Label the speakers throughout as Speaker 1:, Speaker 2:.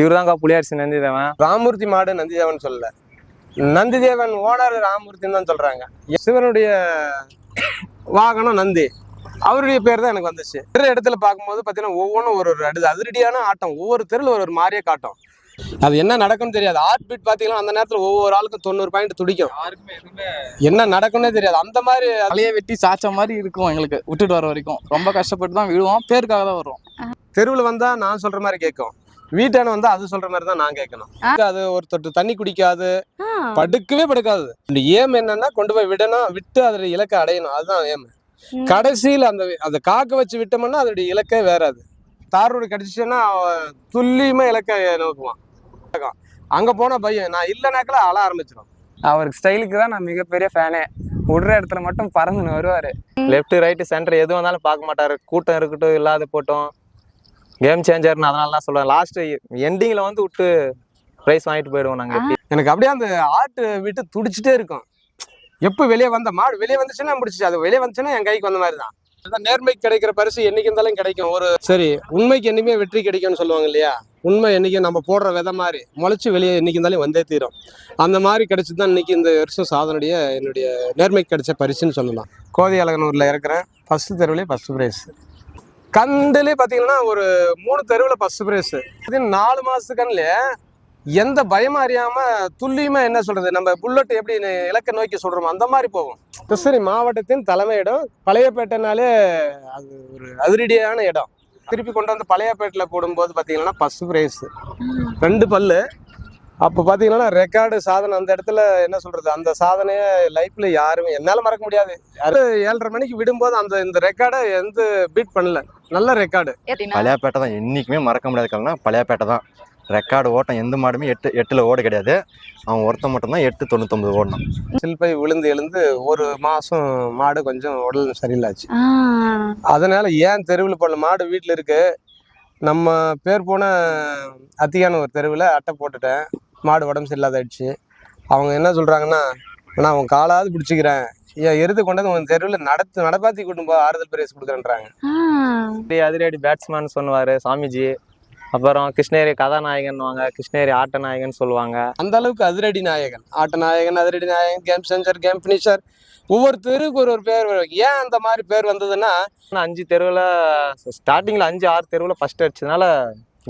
Speaker 1: இவர் தான்க்கா புளியாரிசி நந்திதேவன்?
Speaker 2: ராமூர்த்தி மாடு நந்திதேவன் சொல்லல. நந்திதேவன் ஓனர் ராமூர்த்தின்னு தான் சொல்றாங்க. சிவனுடைய வாகனம் நந்தி. அவருடைய பேர் தான் எனக்கு வந்துச்சு. வேற இடத்துல பார்க்கும்போது பார்த்தீங்கன்னா ஒவ்வொன்றும் ஒரு ஒரு அடு அதிரடியான ஆட்டம். ஒவ்வொரு தெருவில் ஒரு ஒரு மாதிரியே காட்டும். அது என்ன நடக்கும்னு தெரியாது. ஹார்ட் பீட் பார்த்தீங்கன்னா அந்த நேரத்தில் ஒவ்வொரு ஆளுக்கும் தொண்ணூறு பாயிண்ட் துடிக்கும். என்ன நடக்கும்னே தெரியாது. அந்த மாதிரி
Speaker 3: தலையை வெட்டி சாச்ச மாதிரி இருக்கும் எங்களுக்கு. விட்டுட்டு வர வரைக்கும். ரொம்ப கஷ்டப்பட்டு தான் விழுவோம். பேருக்காக தான் வரும்
Speaker 2: தெருவில் வந்தா நான் சொல்ற மாதிரி கேட்கும். வீட்டான வந்தா அது சொல்ற மாதிரி தான் நான் கேட்கணும். அது ஒரு தொட்டு தண்ணி குடிக்காது. படுக்கவே படுக்காது. ஏம் என்னன்னா கொண்டு போய் விடணும் விட்டு அதோட இலக்கை அடையணும். அதுதான் ஏம். கடைசியில் அந்த அந்த காக்க வச்சு விட்டோம்னா அதோடைய இலக்கே வேற அது. தார் ரோடு கிடைச்சிச்சுன்னா துல்லியமா இலக்கை நோக்குவான். அங்க போனா பையன் நான் இல்லைனாக்கல அழ ஆரம்பிச்சிடும்.
Speaker 1: அவருக்கு ஸ்டைலுக்கு தான் நான் மிகப்பெரிய ஃபேனே. விடுற இடத்துல மட்டும் பறந்துன்னு வருவாரு. லெஃப்ட் ரைட்டு சென்டர் எது வந்தாலும் பார்க்க மாட்டாரு. கூட்டம் இருக்கட்டும் இல்லாத போட்டும். கேம் சேஞ்சர்னு அதனால தான் சொல்லுவேன் லாஸ்ட் எண்டிங்கில் வந்து விட்டு ப்ரைஸ் வாங்கிட்டு போயிடுவோம் நாங்கள்
Speaker 2: எனக்கு அப்படியே அந்த ஆட்டு விட்டு துடிச்சிட்டே இருக்கும். எப்போ வெளியே வந்த மாடு வெளியே வந்துச்சுன்னா முடிச்சிச்சு அது வெளியே வந்துச்சுன்னா என் கைக்கு வந்த மாதிரி தான் நேர்மைக்கு கிடைக்கிற பரிசு என்னைக்கு இருந்தாலும் கிடைக்கும். ஒரு சரி உண்மைக்கு என்னைக்குமே வெற்றி கிடைக்கும்னு சொல்லுவாங்க இல்லையா? உண்மை என்னைக்கு நம்ம போடுற விதை மாதிரி முளைச்சி வெளியே என்னைக்கு இருந்தாலும் வந்தே தீரும். அந்த மாதிரி கிடைச்சது தான் இன்னைக்கு இந்த வருஷம் சாதனுடைய என்னுடைய நேர்மைக்கு கிடைச்ச பரிசுன்னு சொல்லலாம். கோதை அழகனூரில் இருக்கிறேன். ஃபர்ஸ்ட் தெருவுலேயே ஃபர்ஸ்ட் ப்ரைஸ் கண்டுலேயே பார்த்தீங்கன்னா ஒரு மூணு தெருவில் ஃபர்ஸ்ட் ப்ரைஸ் நாலு மாதத்து கண்ணில் எந்த பயமும் அறியாம துல்லியமா என்ன சொல்றது? நம்ம புல்லட் எப்படி இலக்கை நோக்கி சொல்றோமோ அந்த மாதிரி போகும். கிருஷ்ணகிரி மாவட்டத்தின் தலைமையிடம் பழையப்பேட்டைனாலே அது ஒரு அதிரடியான இடம். திருப்பி கொண்டு வந்து பழையப்பேட்டில் போடும்போது பார்த்தீங்கன்னா ஃபர்ஸ்ட் ப்ரைஸ் ரெண்டு பல்லு. அப்போ பார்த்தீங்கன்னா ரெக்கார்டு சாதனை அந்த இடத்துல என்ன சொல்றது? அந்த சாதனையை லைஃப்ல யாருமே என்னால் மறக்க முடியாது. யாரு ஏழரை மணிக்கு விடும்போது அந்த இந்த ரெக்கார்டை எந்த பீட் பண்ணல. நல்ல ரெக்கார்டு
Speaker 4: பழையப்பேட்டை தான். என்றைக்குமே மறக்க முடியாத காலம்னா பழையப்பேட்டை தான். ரெக்கார்டு ஓட்டம் எந்த மாடுமே எட்டு எட்டில் ஓட கிடையாது. அவன் ஒருத்தன் மட்டும்தான் எட்டு தொண்ணூத்தொம்பது ஓடணும்.
Speaker 2: சில்பை விழுந்து எழுந்து ஒரு மாசம் மாடு கொஞ்சம் உடல் சரியில்லாச்சு. அதனால ஏன் தெருவில் போடல மாடு வீட்டில் இருக்கு? நம்ம பேர் போன அத்தியான ஒரு தெருவில் அட்டை போட்டுட்டேன். மாடு உடம்பு சரியில்லாதாயிடுச்சு. அவங்க என்ன சொல்றாங்கன்னா நான் அவன் காலாவது பிடிச்சிக்கிறேன். ஏன் எருது கொண்டாந்து உன் தெருவில் நடத்து நடப்பாத்தி கூட்டும் போ ஆறுதல் பிரைஸ் கொடுக்குறேன்றாங்க.
Speaker 1: அதிரடி பேட்ஸ்மேன் சொல்லுவார் சாமிஜி. அப்புறம் கிருஷ்ணகிரி கதாநாயகன்வாங்க கிருஷ்ணகிரி ஆட்ட நாயகன் சொல்லுவாங்க.
Speaker 2: அந்த அளவுக்கு அதிரடி நாயகன். ஆட்ட நாயகன் அதிரடி நாயகன் கேம் சென்சர் கேம் ஃபினிஷர் ஒவ்வொரு தெருவுக்கு ஒரு ஒரு பேர் வரும். ஏன் அந்த மாதிரி பேர் வந்ததுன்னா
Speaker 1: அஞ்சு தெருவில் ஸ்டார்டிங்கில் அஞ்சு ஆறு தெருவில் ஃபர்ஸ்ட் அடிச்சதுனால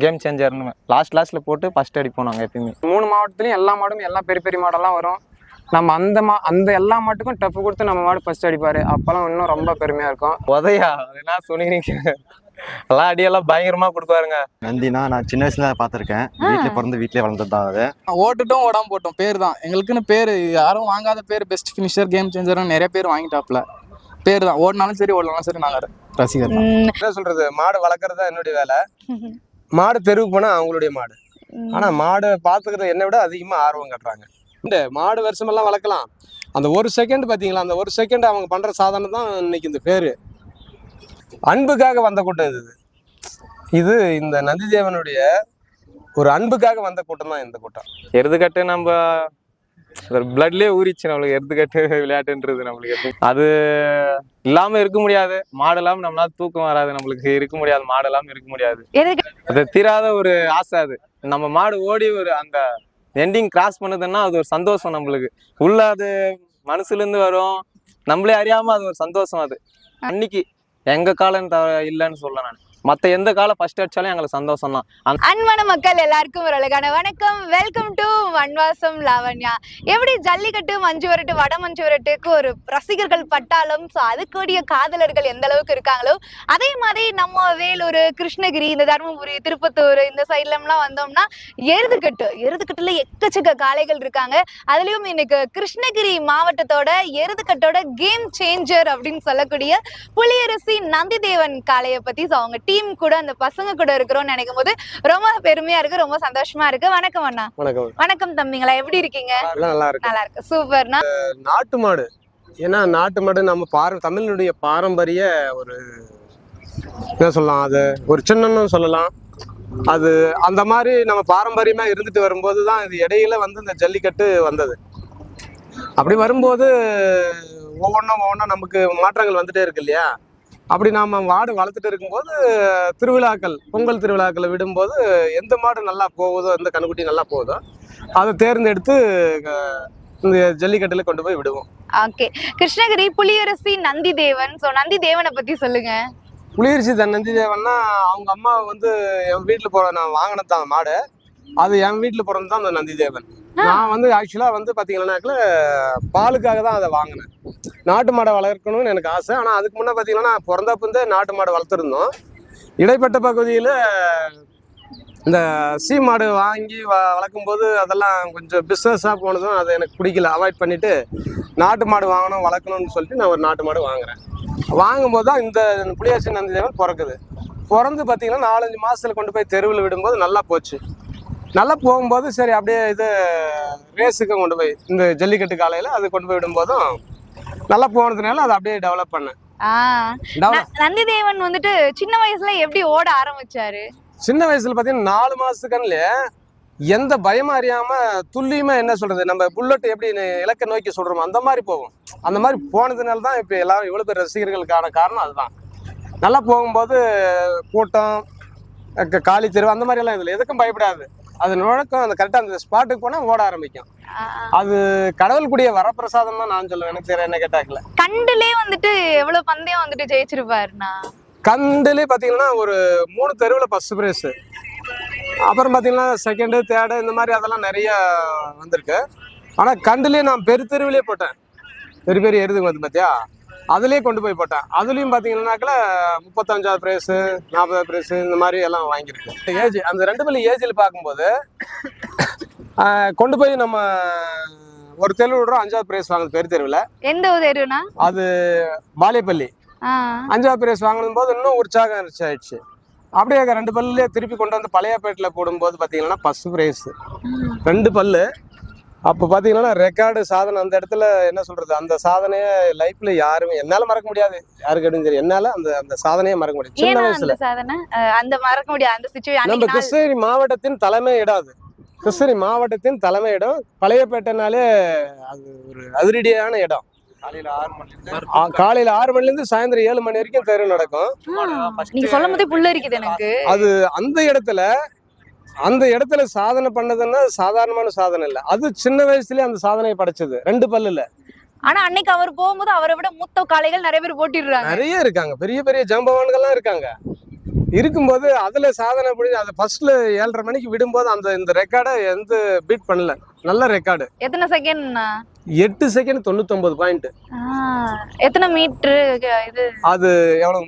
Speaker 1: கேம் சேஞ்சர்னு லாஸ்ட் லாஸ்ட்டில் போட்டு ஃபர்ஸ்ட் அடிப்போம் நாங்கள் எப்பயுமே.
Speaker 5: மூணு மாவட்டத்துலையும் எல்லா மாடும் எல்லா பெரிய பெரிய மாடெல்லாம் வரும். நம்ம அந்த மா அந்த எல்லா மாட்டுக்கும் டஃப் கொடுத்து நம்ம மாடு ஃபர்ஸ்ட் அடிப்பாரு. அப்பெல்லாம் இன்னும் ரொம்ப பெருமையா இருக்கும்.
Speaker 1: உதயா அதெல்லாம் சொல்லிக்கிறீங்க எல்லாம் அடியெல்லாம் பயங்கரமா கொடுப்பாருங்க.
Speaker 4: நந்தினா நான் சின்ன வயசுல பார்த்துருக்கேன். வீட்டில் பிறந்து வீட்டிலே வளர்ந்தது தான் அது
Speaker 3: ஓட்டுட்டும் ஓடாம போட்டோம். பேர் தான். எங்களுக்குன்னு பேர் யாரும் வாங்காத பேர் பெஸ்ட் ஃபினிஷர் கேம் சேஞ்சர்னு நிறைய பேர் வாங்கிட்டாப்ல பேர் தான். ஓடினாலும் சரி ஓடலாம் சரி நாங்கள் ரசிகர்.
Speaker 2: என்ன சொல்றது? மாடு வளர்க்குறது தான் என்னுடைய வேலை. மாடு தெருவுக்கு போனா அவங்களுடைய மாடு. ஆனா மாடு பாத்துக்கிறது என்னை விட அதிகமா ஆர்வம் காட்டுறாங்க. இந்த மாடு வருஷமெல்லாம் வளர்க்கலாம். அந்த ஒரு செகண்ட் பாத்தீங்களா? அந்த ஒரு செகண்ட் அவங்க பண்ற சாதனை தான் இன்னைக்கு இந்த பேரு. அன்புக்காக வந்த கூட்டம் இது. இது இந்த நந்திதேவனுடைய ஒரு அன்புக்காக வந்த கூட்டம் தான் இந்த கூட்டம்.
Speaker 1: எருதுகட்டு நம்ம பிளட்லயே ஊறிச்சு நம்மளுக்கு எருதுகட்டு விளையாட்டுன்றது நம்மளுக்கு. அது இல்லாம இருக்க முடியாது. மாடு இல்லாம நம்மளால தூக்கம் வராது. நம்மளுக்கு இருக்க முடியாது. மாடு இல்லாம இருக்க முடியாது. அது தீராத ஒரு ஆசை அது. நம்ம மாடு ஓடி ஒரு அந்த எண்டிங் கிராஸ் பண்ணுதுன்னா அது ஒரு சந்தோஷம் நம்மளுக்கு. உள்ள அது மனசுல இருந்து வரும். நம்மளே அறியாம அது ஒரு சந்தோஷம் அது. அன்னைக்கு எங்க காலம் த இல்லைன்னு சொல்ல நான். மத்த எந்த காலம் ஃபர்ஸ்ட் அடிச்சாலும் எங்களுக்கு சந்தோஷம் தான்
Speaker 6: அன்பான மக்கள் எல்லாருக்கும் ஒரு அழகான வணக்கம். Welcome to Vanvasam Lavanya. எப்படி ஜல்லிக்கட்டு மஞ்சு வரட்டு வட மஞ்சு விரட்டுக்கு ஒரு ரசிகர்கள் பட்டாலும் ஸோ அதுக்குரிய காதலர்கள் எந்த அளவுக்கு இருக்காங்களோ அதே மாதிரி நம்ம வேலூர் கிருஷ்ணகிரி இந்த தருமபுரி திருப்பத்தூர் இந்த சைட்லம்லாம் வந்தோம்னா எருதுக்கட்டு எருதுக்கட்டுல எக்கச்சக்க காளைகள் இருக்காங்க. அதுலயும் இன்னைக்கு கிருஷ்ணகிரி மாவட்டத்தோட எருதுக்கட்டோட கேம் சேஞ்சர் அப்படின்னு சொல்லக்கூடிய புலியரசி நந்திதேவன் காளையை பத்தி ஸோ அவங்க டீம் கூட அந்த பசங்க கூட இருக்கிறோம்னு நினைக்கும் போது ரொம்ப பெருமையா இருக்கு ரொம்ப சந்தோஷமா இருக்கு. வணக்கம் அண்ணா.
Speaker 2: வணக்கம்.
Speaker 6: வணக்கம் தம்பிங்களா. எப்படி இருக்கீங்க?
Speaker 2: நல்லா இருக்கு
Speaker 6: நல்லா இருக்கு சூப்பர்ண்ணா.
Speaker 2: நாட்டு மாடு. ஏன்னா நாட்டு மாடு நம்ம பார தமிழனுடைய பாரம்பரிய ஒரு என்ன சொல்லலாம் அது ஒரு சின்னன்னு சொல்லலாம். அது அந்த மாதிரி நம்ம பாரம்பரியமா இருந்துட்டு வரும்போது தான் இது இடையில வந்து இந்த ஜல்லிக்கட்டு வந்தது. அப்படி வரும்போது ஒவ்வொன்றும் ஒவ்வொன்றும் நமக்கு மாற்றங்கள் வந்துட்டே இருக்கு இல்லையா? அப்படி நாம மாடு வளர்த்துட்டு இருக்கும்போது திருவிழாக்கள் பொங்கல் திருவிழாக்களை விடும்போது எந்த மாடு நல்லா போகுதோ எந்த கண்ணுக்குட்டி நல்லா போகுதோ அதை தேர்ந்தெடுத்து இந்த ஜல்லிக்கட்டுல கொண்டு போய் விடுவோம்.
Speaker 6: ஓகே. கிருஷ்ணகிரி புலியரசி நந்தி தேவன் சோ நந்தி தேவனை பத்தி சொல்லுங்க.
Speaker 2: புளியரிசி தன்னந்தி தேவன்னா அவங்க அம்மா வந்து என் வீட்டில் போற நான் வாங்கினதான் மாடு. அது என் வீட்டில் பிறந்து தான் அந்த நந்தி தேவன் நான் வந்து ஆக்சுவலாக வந்து பார்த்தீங்கன்னாக்கல பாலுக்காக தான் அதை வாங்கினேன். நாட்டு மாடை வளர்க்கணும்னு எனக்கு ஆசை. ஆனால் அதுக்கு முன்னே பார்த்தீங்கன்னா பிறந்தப்பந்தே நாட்டு மாடு வளர்த்துருந்தோம். இடைப்பட்ட பகுதியில் இந்த சீ மாடு வாங்கி வ வளர்க்கும் போது அதெல்லாம் கொஞ்சம் பிஸ்னஸாக போனதும் அதை எனக்கு பிடிக்கல. அவாய்ட் பண்ணிட்டு நாட்டு மாடு வாங்கணும் வளர்க்கணும்னு சொல்லிட்டு நான் ஒரு நாட்டு மாடு வாங்குறேன். வாங்கும்போது தான் இந்த புளியாச்சி நந்தி தேவன் பிறக்குது. பிறந்து பார்த்தீங்கன்னா நாலஞ்சு மாசத்துல கொண்டு போய் தெருவில் விடும்போது நல்லா போச்சு. நல்லா போகும்போது சரி அப்படியே இது ரேஸுக்கு கொண்டு போய் இந்த ஜல்லிக்கட்டு காலையில் அது கொண்டு போய் விடும்போதும் நல்லா போனதுனால அதை அப்படியே டெவலப் பண்ணேன்.
Speaker 6: நந்தி தேவன் வந்துட்டு சின்ன வயசுல எப்படி ஓட ஆரம்பிச்சாரு?
Speaker 2: சின்ன வயசுல பார்த்தீங்கன்னா நாலு மாசத்துக்கன்ல எந்த பயமும் அறியாம துல்லியமா என்ன சொல்றது நம்ம புல்லட் எப்படி இலக்கை நோக்கி சொல்றோமோ அந்த மாதிரி போகும். அந்த மாதிரி போனதுனால தான் இப்போ எல்லாரும் இவ்வளோ பேர் ரசிகர்களுக்கான காரணம் அதுதான். நல்லா போகும்போது கூட்டம் காலி தெருவு அந்த மாதிரி எல்லாம் இதில் எதுக்கும் பயப்படாது. அது நுழைக்கும் அந்த கரெக்டாக அந்த ஸ்பாட்டுக்கு போனால் ஓட ஆரம்பிக்கும். அது கடவுள் கூடிய வரப்பிரசாதம் தான் நான் சொல்லுவேன். எனக்கு தெரியல என்ன கேட்டாக்கல.
Speaker 6: கண்டுலே வந்துட்டு எவ்வளவு பந்தயம் வந்துட்டு ஜெயிச்சிருப்பாருண்ணா?
Speaker 2: கண்டுலே பார்த்தீங்கன்னா ஒரு மூணு தெருவில் ஃபர்ஸ்ட் ப்ரைஸு அப்புறம் பார்த்தீங்கன்னா செகண்டு தேர்டு இந்த மாதிரி அதெல்லாம் நிறைய வந்திருக்கு. ஆனால் கண்டுலேயே நான் பெரு தெருவிலே போட்டேன். பெரிய பெரிய எருதுங்க வந்து பார்த்தியா அதுலேயே கொண்டு போய் போட்டேன். அதுலேயும் பார்த்தீங்கன்னாக்கல முப்பத்தஞ்சாவது ப்ரைஸு நாற்பதாவது ப்ரைஸு இந்த மாதிரி எல்லாம் வாங்கியிருக்கேன். ஏஜ் அந்த ரெண்டு பள்ளி ஏஜில் பார்க்கும்போது கொண்டு போய் நம்ம ஒரு தெருவு விடுறோம் அஞ்சாவது ப்ரைஸ் வாங்குது பெரு தெருவில்.
Speaker 6: எந்த தெருனா
Speaker 2: அது பாலியப்பள்ளி அஞ்சாவது பிரைஸ் வாங்கின போது இன்னும் உற்சாகம் இருந்துச்சு ஆயிடுச்சு அப்படியே ரெண்டு பல்லுலேயே திருப்பி கொண்டு வந்து பழையப்பேட்டில் போடும்போது பார்த்தீங்கன்னா ஃபர்ஸ்ட் ப்ரைஸ் ரெண்டு பல்லு அப்போ பார்த்தீங்கன்னா ரெக்கார்டு சாதனை அந்த இடத்துல என்ன சொல்றது? அந்த சாதனையை லைஃப்ல யாருமே என்னால் மறக்க முடியாது. யாருக்கு அப்படின்னு தெரியும். என்னால் அந்த அந்த சாதனையை மறக்க முடியாது. சின்ன வயசுல.
Speaker 6: அந்த சாதனை அஹ் அந்த மறக்க முடியாது அந்த
Speaker 2: நம்ம கிருஷ்ணகிரி மாவட்டத்தின் தலைமை இடம் அது. கிருஷ்ணகிரி மாவட்டத்தின் தலைமை இடம். பழையப்பேட்டைனாலே அது ஒரு அதிரடியான இடம்.
Speaker 1: காலையில ஆறு மணில
Speaker 2: ஆ, காலையில ஆறு மணில இருந்து சாயந்தரம் ஏழு மணி வரைக்கும் தெரு நடக்கும்.
Speaker 6: நீங்க சொல்லும் போதே புல்லு இருக்குது எனக்கு.
Speaker 2: அது அந்த இடத்துல அந்த இடத்துல சாதனை பண்ணதுன்னா சாதாரணமான சாதனை இல்லை. அது சின்ன வயசுலயே அந்த சாதனையை படைச்சது. ரெண்டு பல்லுல.
Speaker 6: ஆனா அன்னைக்கு அவர் போகும்போது அவரை விட மூத்த காளைகள் நிறைய பேர் போட்டிடுறாங்க.
Speaker 2: நிறைய இருக்காங்க. பெரிய பெரிய ஜம்பவான்கள்லாம் இருக்காங்க. இருக்கும்போது அதுல சாதனை பண்ணி அதை ஃபர்ஸ்ட்ல ஏழரை மணிக்கு விடும்போது அந்த இந்த ரெக்கார்டை எந்த பீட் பண்ணல. நல்ல ரெக்கார்டு
Speaker 6: எத்தனை செகண்ட்ண்ணா
Speaker 2: எட்டு செகண்ட் தொண்ணூத்தொன்பது பாயிண்ட்
Speaker 6: எத்தனை மீட்ரு இது?
Speaker 2: அது எவ்வளவு?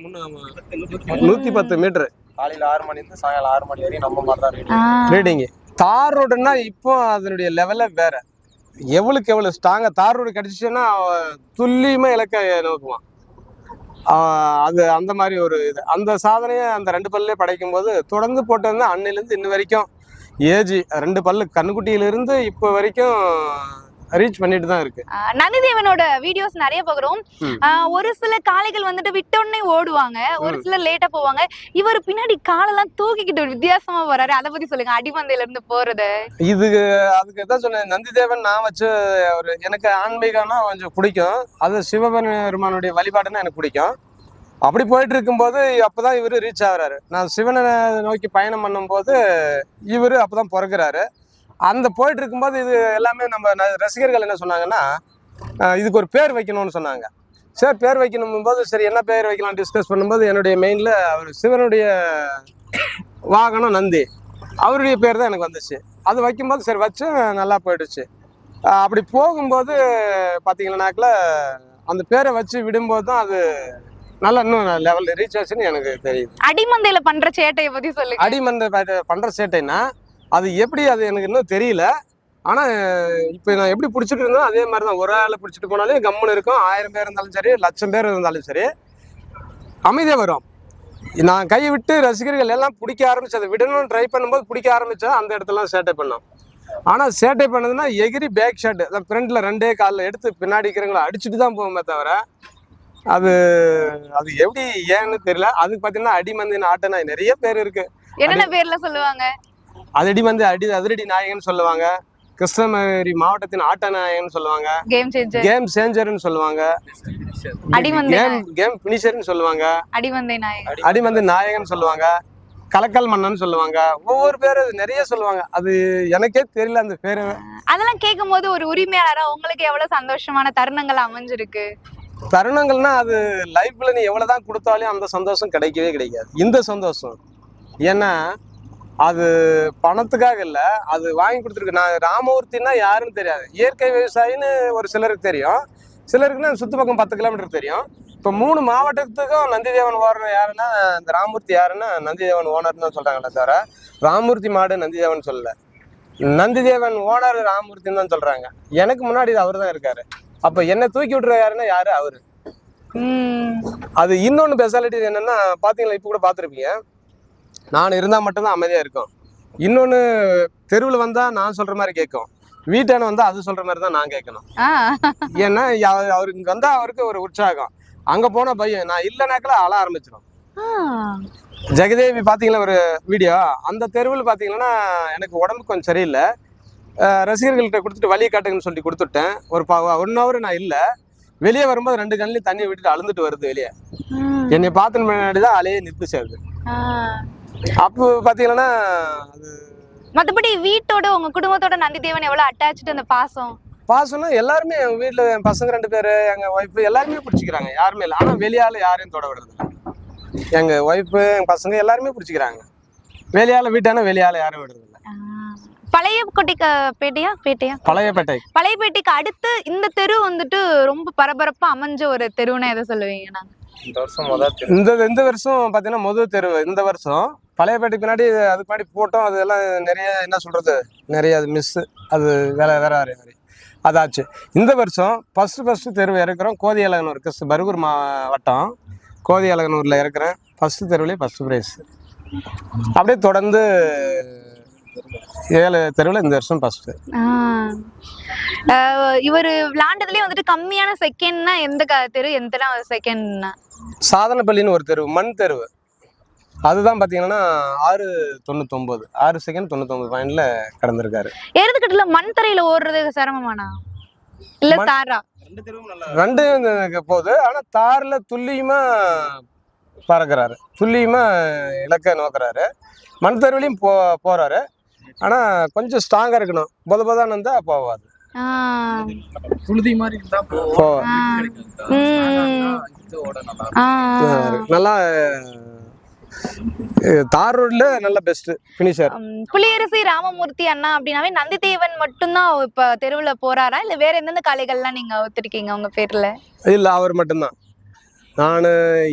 Speaker 2: நூத்தி பத்து மீட்டர்
Speaker 1: காலையில ஆறு மணில இருந்து சாயங்காலம் ஆறு மணி வரைக்கும் நம்ம மாதிரி தான்
Speaker 2: ரீடிங் தார் ரோடுன்னா இப்போ அதனுடைய லெவலே வேற. எவ்வளவுக்கு எவ்வளவு ஸ்ட்ராங்கா தார் ரோடு கிடைச்சிச்சுன்னா அவன் துல்லியமா இலக்க நோக்குவான். ஆஹ் அது அந்த மாதிரி ஒரு இது. அந்த சாதனையை அந்த ரெண்டு பல்லே படைக்கும் போது தொடர்ந்து போட்டு வந்து அன்னையிலேருந்து இன்ன வரைக்கும். ஏஜ் ரெண்டு பல்லு. கண்ணுக்குட்டியிலிருந்து இப்போ வரைக்கும் ரீச் பண்ணிட்டு தான் இருக்கு.
Speaker 6: நந்திதேவனோட வீடியோஸ் நிறைய பாக்குறோம் ஒரு சில காளைகள் வந்துட்டு விட்டோடனே ஓடுவாங்க. ஒரு சிலர் லேட்டா போவாங்க. இவர் பின்னாடி காலெல்லாம் தூக்கிக்கிட்டு ஒரு வித்தியாசமா வராரு. அதை பத்தி சொல்லுங்க. அடிமந்தையில இருந்து போறது.
Speaker 2: இது அதுக்கு தான் சொன்னேன். நந்திதேவன் நான் வச்ச ஒரு எனக்கு ஆன்மீகம்னா கொஞ்சம் பிடிக்கும். அது சிவபெருமானுடைய வழிபாடுன்னா எனக்கு பிடிக்கும். அப்படி போயிட்டு இருக்கும்போது அப்பதான் இவர் ரீச் ஆகுறாரு. நான் சிவனை நோக்கி பயணம் பண்ணும்போது இவர் அப்பதான் பிறகுறாரு. அந்த போயிட்டு இருக்கும்போது இது எல்லாமே நம்ம ரசிகர்கள் என்ன சொன்னாங்கன்னா இதுக்கு ஒரு பேர் வைக்கணும்னு சொன்னாங்க. சரி பேர் வைக்கணும் போது சரி என்ன பேர் வைக்கலாம் டிஸ்கஸ் பண்ணும்போது என்னுடைய மெயினில் அவர் சிவனுடைய வாகனம் நந்தி. அவருடைய பேர் தான் எனக்கு வந்துச்சு. அது வைக்கும்போது சரி வச்சு நல்லா போயிடுச்சு. அப்படி போகும்போது பார்த்தீங்கன்னாக்கில் அந்த பேரை வச்சு விடும்போது தான் அது நல்லா இன்னும் லெவல் ரீச் ஆச்சுன்னு எனக்கு தெரியுது.
Speaker 6: அடிமந்தையில பண்ற சேட்டையை பத்தி சொல்லுங்க.
Speaker 2: அடிமன்ற ப- பண்ற சேட்டைன்னா அது எப்படி அது எனக்கு இன்னும் தெரியல. ஆனா இப்போ நான் எப்படி பிடிச்சிட்டு இருந்தோம் அதே மாதிரி தான். ஒரு ஆளை பிடிச்சிட்டு போனாலும் கம்முன்னு இருக்கும். ஆயிரம் பேர் இருந்தாலும் சரி லட்சம் பேர் இருந்தாலும் சரி. அமைதியாக வரும். நான் கையை விட்டு ரசிகர்கள் எல்லாம் பிடிக்க ஆரம்பிச்சு அதை விடணும்னு ட்ரை பண்ணும்போது பிடிக்க ஆரம்பிச்சா அந்த இடத்துல சேட்டை பண்ணோம். ஆனால் சேட்டை பண்ணதுன்னா எகிரி பேக் ஷாட் அந்த ஃப்ரண்ட்ல ரெண்டே காலில் எடுத்து பின்னாடி இருக்கிறவங்கள அடிச்சுட்டு தான் போகுமே தவிர அது அது எப்படி ஏன்னு தெரியல. அதுக்கு பார்த்தீங்கன்னா அடிமந்தின ஆட்ட நாய் நிறைய பேர் இருக்கு.
Speaker 6: என்னென்ன பேர்ல சொல்லுவாங்க?
Speaker 2: அதடி வந்து அடி அதிரடி நாயகன் சொல்லுவாங்க. கிருஷ்ணகிரி மாவட்டத்தின் ஆட்ட நாயகன் சொல்லுவாங்க.
Speaker 6: கேம் சேஞ்சர்
Speaker 2: கேம் சேஞ்சர்னு சொல்லுவாங்க. கேம் கேம் பினிஷர்னு சொல்லுவாங்க.
Speaker 6: அடிமந்தை நாயகன்.
Speaker 2: அடிமந்து நாயகன் சொல்லுவாங்க. கலக்கல் மன்னன் சொல்லுவாங்க. ஒவ்வொரு பேர் நிறைய சொல்லுவாங்க. அது எனக்கே தெரியல அந்த பேரு.
Speaker 6: அதெல்லாம் கேட்கும் போது ஒரு உரிமையாளரா உங்களுக்கு எவ்வளவு சந்தோஷமான தருணங்கள் அமைஞ்சிருக்கு?
Speaker 2: தருணங்கள்னா அது லைஃப்ல நீ எவ்வளவுதான் கொடுத்தாலும் அந்த சந்தோஷம் கிடைக்கவே கிடைக்காது. இந்த சந்தோஷம். ஏன்னா அது பணத்துக்காக இல்ல அது வாங்கி கொடுத்துருக்கு. நான் ராமமூர்த்தின்னா யாருன்னு தெரியாது. இயற்கை விவசாயின்னு ஒரு சிலருக்கு தெரியும். சிலருக்குன்னா சுத்து பக்கம் பத்து கிலோமீட்டர் தெரியும். இப்போ மூணு மாவட்டத்துக்கும் நந்திதேவன் ஓனர் யாருன்னா இந்த ராமமூர்த்தி யாருன்னா நந்திதேவன் ஓனர்னு தான் சொல்றாங்களே தவிர ராமமூர்த்தி மாடு நந்திதேவன் சொல்லல. நந்திதேவன் ஓனர் ராமமூர்த்தின்னு தான் சொல்றாங்க. எனக்கு முன்னாடி அவர் தான் இருக்காரு. அப்ப என்ன தூக்கி விட்டுற யாருன்னா யாரு? அவரு. அது இன்னொன்று ஸ்பெஷாலிட்டி என்னன்னா பாத்தீங்களா இப்போ கூட பார்த்துருப்பீங்க நான் இருந்தா மட்டும்தான் அமைதியா இருக்கும். இன்னொன்று தெருவில் வந்தா நான் சொல்ற மாதிரி கேட்கும். வீட்டான வந்தா அது சொல்ற மாதிரி தான் நான் கேட்கணும். ஏன்னா அவருக்கு இங்க வந்தா அவருக்கு ஒரு உற்சாகம். அங்க போன பையன் நான் இல்லைனாக்கல அழ ஆரம்பிச்சிடும் ஜெகதேவி பார்த்தீங்களா ஒரு வீடியோ அந்த தெருவில் பார்த்தீங்கன்னா எனக்கு உடம்பு கொஞ்சம் சரியில்லை. ரசிகர்கள்ட்ட கொடுத்துட்டு வழியை காட்டுங்கன்னு சொல்லி கொடுத்துட்டேன். ஒரு பா ஒன் ஹவர் நான் இல்லை. வெளியே வரும்போது ரெண்டு கண்ணிலையும் தண்ணி விட்டுட்டு அழுந்துட்டு வருது வெளியே. என்னை பார்த்து முன்னாடி தான் அலையே நிறுத்துச்சு அது.
Speaker 6: ஆஹ்
Speaker 2: அப்போ பார்த்தீங்கன்னா அது
Speaker 6: மத்தபடி வீட்டோட உங்க குடும்பத்தோட நந்தி தேவன் எவ்வளவு அட்டாச்சு அந்த பாசம்?
Speaker 2: பாசம்னா எல்லாருமே எங்கள் வீட்டில் என் பசங்க ரெண்டு பேர் எங்கள் ஒய்ஃபு எல்லாருமே பிடிச்சிக்கிறாங்க. யாருமே இல்லை. ஆனால் வெளியால் யாரையும் தொட விடுறதில்ல எங்கள் ஒய்ஃபு எங்கள் பசங்க எல்லாருமே பிடிச்சிக்கிறாங்க. வெளியால் வீட்டான வெளியால் யாரும் விடுறதில்ல
Speaker 6: ஆஹ் பழைய கொட்டி பேட்டையா? பேட்டையா?
Speaker 2: பழையப்பேட்டை
Speaker 6: பழையப்பேட்டைக்கு அடுத்து இந்த தெரு வந்துட்டு ரொம்ப பரபரப்பா அமைஞ்ச ஒரு தெருவுன்னு எதை சொல்லுவீங்க நாங்க?
Speaker 1: இந்த வருஷம் முதல்
Speaker 2: இந்த இந்த வருஷம் பார்த்தீங்கன்னா முதல் தெரு. இந்த வருஷம் பழையப்பேட்டை பின்னாடி அதுக்கு முன்னாடி போட்டோம். அதெல்லாம் நிறைய என்ன சொல்கிறது நிறைய அது மிஸ்ஸு அது வேற வேற வேற மாதிரி. அதாச்சு. இந்த வருஷம் ஃபஸ்ட்டு ஃபஸ்ட்டு தெருவு இறக்குறோம். கோதியலகனூர் கிறிஸ்து பருகூர் மாவட்டம். கோதியலகனூரில் இறக்குறேன். ஃபஸ்ட்டு தெருவுலேயே ஃபஸ்ட்டு ப்ரைஸ் அப்படியே தொடர்ந்து ஏழு தெருவில் இந்த வருஷம்
Speaker 6: ஆஹ் இவரு விளாண்டதுலயே வந்துட்டு கம்மியான செகண்ட்னா எந்த தெரு? எந்த செகண்ட்னா
Speaker 2: சாதனப்பள்ளின்னு ஒரு தெருவு மண் தெருவு. அதுதான் பார்த்தீங்கன்னா ஆறு தொண்ணூத்தொம்பது ஆறு செகண்ட் தொண்ணூத்தொம்பது பாயிண்டில் கடந்திருக்காரு.
Speaker 6: எருதுக்கட்டுல மண் தரையில ஓடுறது சிரமமானா இல்ல தாரா?
Speaker 2: ரெண்டு போகுது. ஆனா தார்ல துல்லியமா பறக்குறாரு. துல்லியமா இலக்க நோக்குறாரு. மண் தெருவிலையும் போ போறாரு. ஆனா கொஞ்சம் ஸ்ட்ராங்கா இருக்கணும். பொத பொதான்னு இருந்தா போவாது. நல்லா தார் ரோட்ல நல்ல பெஸ்ட் ஃபினிஷர்
Speaker 6: உம், புலியரசி ராமமூர்த்தி அண்ணா அப்படின்னாவே நந்திதேவன் மட்டும்தான் இப்ப தெருவுல போறாரா? இல்ல வேற எந்தெந்த காளைகள்லாம் நீங்க ஒத்துருக்கீங்க உங்க பேர்ல?
Speaker 2: இல்ல அவர் மட்டும்தான். நான்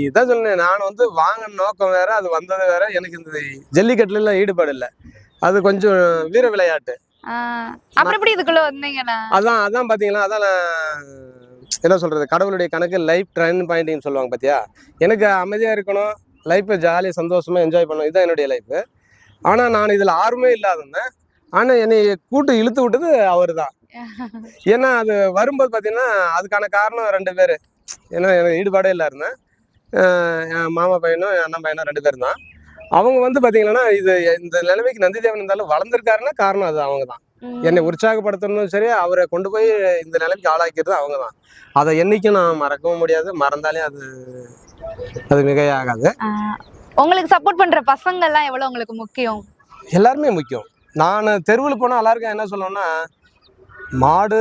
Speaker 2: இதான் சொன்னேன் நான் வந்து வாங்க நோக்கம் வேற அது வந்தது வேற எனக்கு இந்த ஜல்லிக்கட்டுல ஈடுபாடு இல்லை. அது கொஞ்சம் வீர விளையாட்டு.
Speaker 6: அப்புறம் எப்படி இதுக்குள்ள வந்தீங்கண்ணா
Speaker 2: அதான் அதான் பாத்தீங்களா அதான் என்ன சொல்றது கடவுளுடைய கணக்கு லைஃப் ட்ரெயின் பாயிண்டிங்னு சொல்லுவாங்க பாத்தியா? எனக்கு அமைதியா இருக்கணும் லைஃப்பை ஜாலியாக சந்தோஷமா என்ஜாய் பண்ணணும் இதுதான் என்னுடைய லைஃப் ஆனா நான் இதுல ஆர்வமே இல்லாதவன் ஆனா என்னை கூட்டு இழுத்து விட்டது அவர் தான் ஏன்னா அது வரும்போது பாத்தீங்கன்னா அதுக்கான காரணம் ரெண்டு பேர். ஏன்னா எனக்கு ஈடுபாடே இல்லை இருந்தேன். என் மாமா பையனும் என் அண்ணன் பையனும் ரெண்டு பேரும் தான். அவங்க வந்து பாத்தீங்கன்னா இது இந்த நிலைமைக்கு நந்திதேவன் இருந்தாலும் வளர்ந்துருக்காருன்னா காரணம் அது அவங்க தான். என்னை உற்சாகப்படுத்தணும் சரி அவரை கொண்டு போய் இந்த நிலைமைக்கு ஆளாக்கிறது அவங்க தான் அதை என்னைக்கும் நான் மறக்கவும் முடியாது. மறந்தாலே அது அது மிகையாகாது.
Speaker 6: உங்களுக்கு சப்போர்ட் பண்ற பசங்க எல்லாம் எவ்வளவு உங்களுக்கு முக்கியம்?
Speaker 2: எல்லாருமே முக்கியம். நான் தெருவில் போனால் எல்லாருக்கும் என்ன சொல்லுவேன்னா மாடு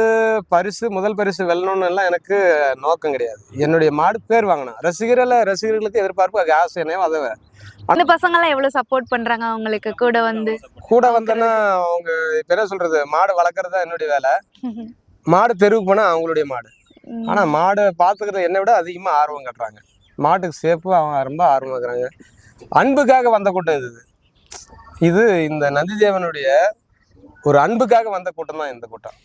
Speaker 2: பரிசு முதல் பரிசு வெல்லணும்னு எல்லாம் எனக்கு நோக்கம் கிடையாது. என்னுடைய மாடு பேர் வாங்கணும் ரசிகர்கள் ரசிகர்களுக்கு எதிர்பார்ப்பு அது ஆசை என்னவோ அதை
Speaker 6: அந்த பசங்க எல்லாம் எவ்வளவு சப்போர்ட் பண்றாங்க உங்களுக்கு? கூட வந்து
Speaker 2: கூட வந்தேன்னா அவங்க இப்ப என்ன சொல்றது? மாடு வளர்க்குறது தான் என்னுடைய வேலை. மாடு தெருவுக்கு போனால் அவங்களுடைய மாடு. ஆனா மாடை பாத்துக்கிறது என்னை விட அதிகமா ஆர்வம் காட்டுறாங்க. மாட்டுக்கு சேப்பு அவங்க ரொம்ப ஆர்வம் இருக்கிறாங்க. அன்புக்காக வந்த கூட்டம் இது. இது இந்த நந்திதேவனுடைய ஒரு அன்புக்காக வந்த கூட்டம் தான் இந்த கூட்டம்.